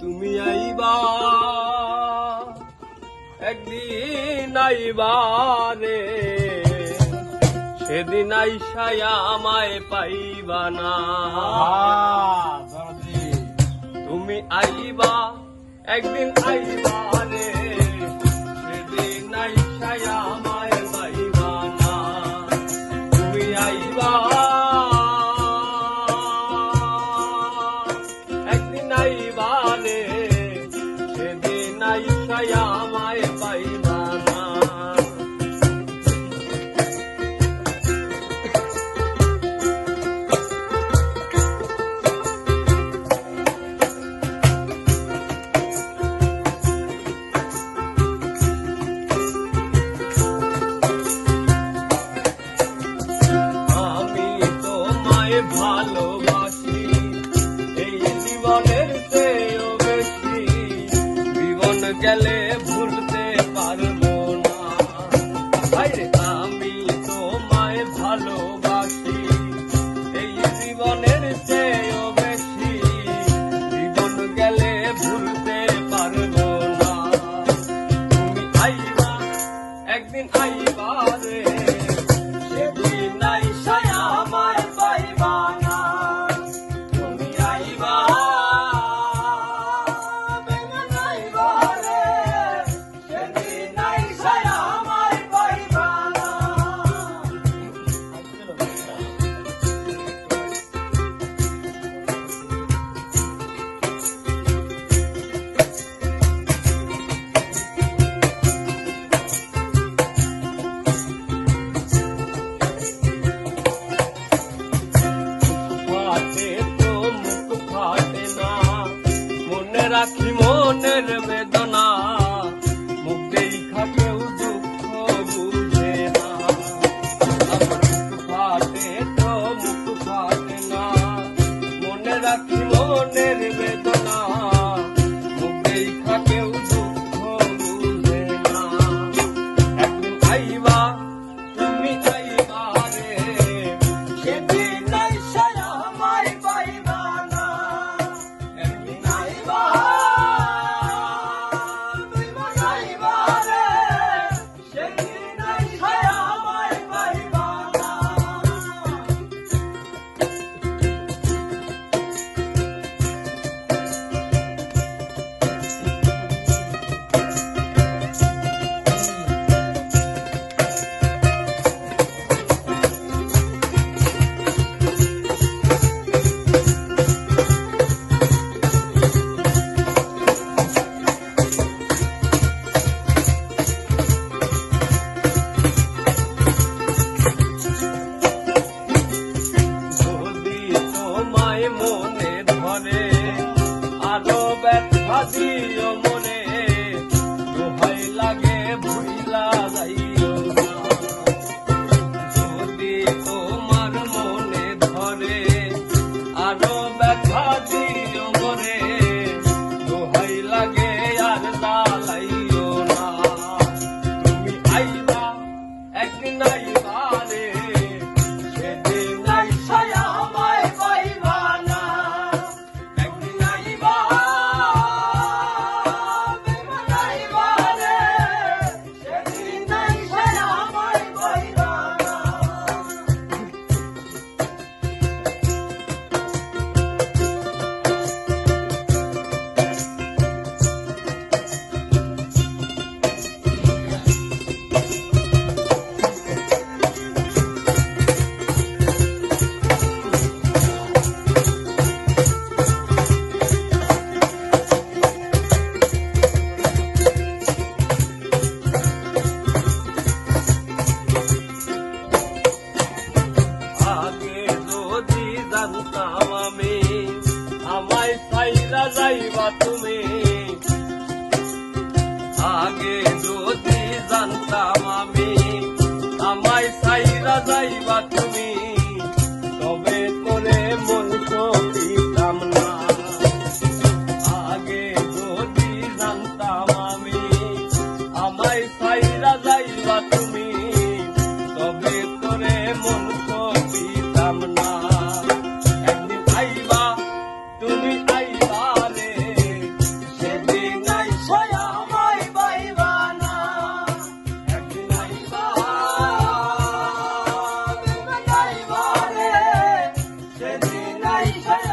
তুমি আইবা একদিন আইবা রে। সেদিন আইসাই আমায় পাইবা না। তুমি আইবা একদিন আইবা রে। রাখি মনের বেদ Jorge, Jorge.